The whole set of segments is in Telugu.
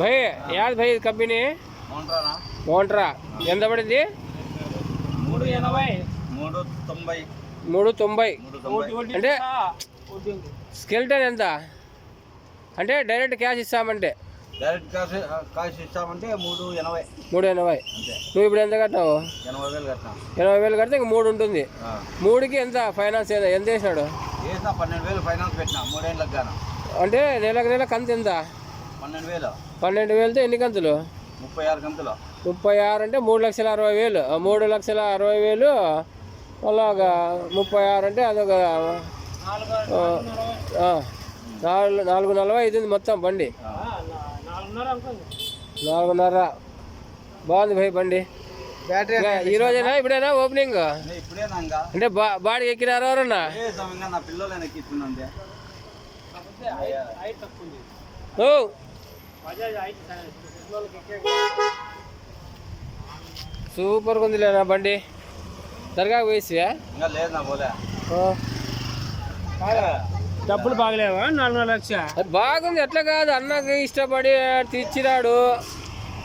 భయ్ యాద్ భయ్ కంపెనీ మోంట్రా ఎంత పడింది? మూడు ఎనభై. మూడు తొంభై. మూడు అంటే స్కెల్టన్ ఎంత? అంటే డైరెక్ట్ క్యాష్ ఇస్తామంటే. డైరెక్ట్ మూడు ఎనభై. మూడు ఎనభై. అంతే. నువ్వు ఇప్పుడు ఎంత కట్టినావు? ఎనభై వేలు కట్టినా. ఎనభై వేలు కడితే ఇంక మూడు ఉంటుంది. ఆ. మూడుకి ఎంత ఫైనాన్స్ ఎంత ఎంత వేసినాడు వేసినా పన్నెండు వేలు ఫైనాన్స్ పెట్టినా మూడేళ్ళకి గాను. అంటే నెలకు నెల కంతు ఎంత? పన్నెండు వేలు. పన్నెండు వేలతో ఎన్ని కంతులు ముప్పై ఆరు గంటలు ముప్పై ఆరు అంటే మూడు లక్షల అరవై వేలు. మూడు లక్షల అరవై వేలు మళ్ళా ఒక ముప్పై ఆరు అంటే అదొక నాలుగు నాలుగు నలభై అవుతుంది మొత్తం బండి. నాలుగున్నర. బాగుంది భయ్ బండి. ఇంకా ఈ రోజేనా? ఇప్పుడేనా ఓపెనింగ్? అంటే బా బాడీ ఎక్కినారు ఎవరన్నా? ఏ సమయంగా నా పిల్లలు ఎక్కిస్తున్నాండి ఓ సూపర్గా ఉందిలే నా బండి. దర్గా వేసివా డబ్బులు బాగలేవా? నాలుగున్నర లక్ష? బాగుంది ఎట్లా కాదు. అన్నకి ఇష్టపడి తెచ్చినాడు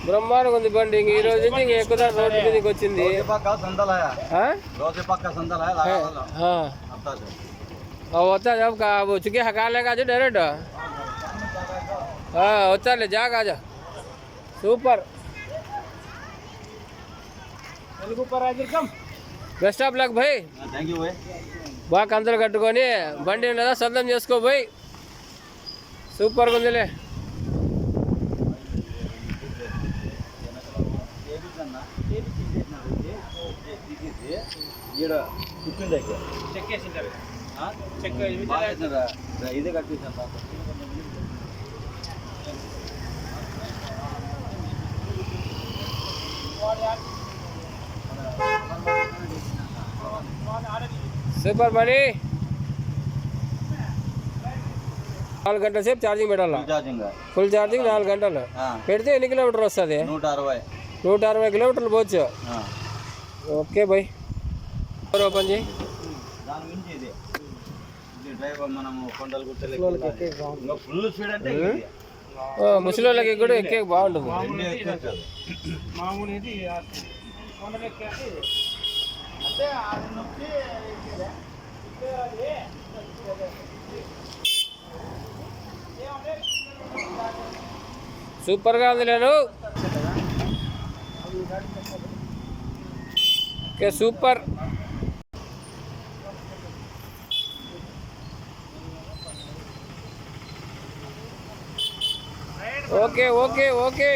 బ్రహ్మాండంగా ఉంది బండి. ఇంక ఈ రోజు ఇంక ఎక్కువ రోడ్డు మీదకి వచ్చింది. పక్క సందలాయ ఆ? రోజు వచ్చాలే జా. కాజా సూపర్ బెస్ట్ ఆఫ్ లక్ భయ్ బాగా కందులు కట్టుకొని బండి ఉన్నదా సొంతం చేసుకో భయ్ సూపర్గా ఉందిలే చెక్ చెక్ ఇదే సూపర్ మనీ. నాలుగు గంటల సేపు ఛార్జింగ్ పెట్టాలా? Full charging. నాలుగు గంటలు. ఆ, పెడితే ఎన్ని కిలోమీటర్ వస్తుంది? నూట అరవై నూట అరవై కిలోమీటర్లు పోవచ్చు. Okay bye. ఓపెన్ చేయి? ఫుల్ స్పీడ్ అంటే ముసలోళ్ళకి కూడా ఎక్కే బాగుంటుంది. సూపర్గా ఉంది నేను okay super okay okay okay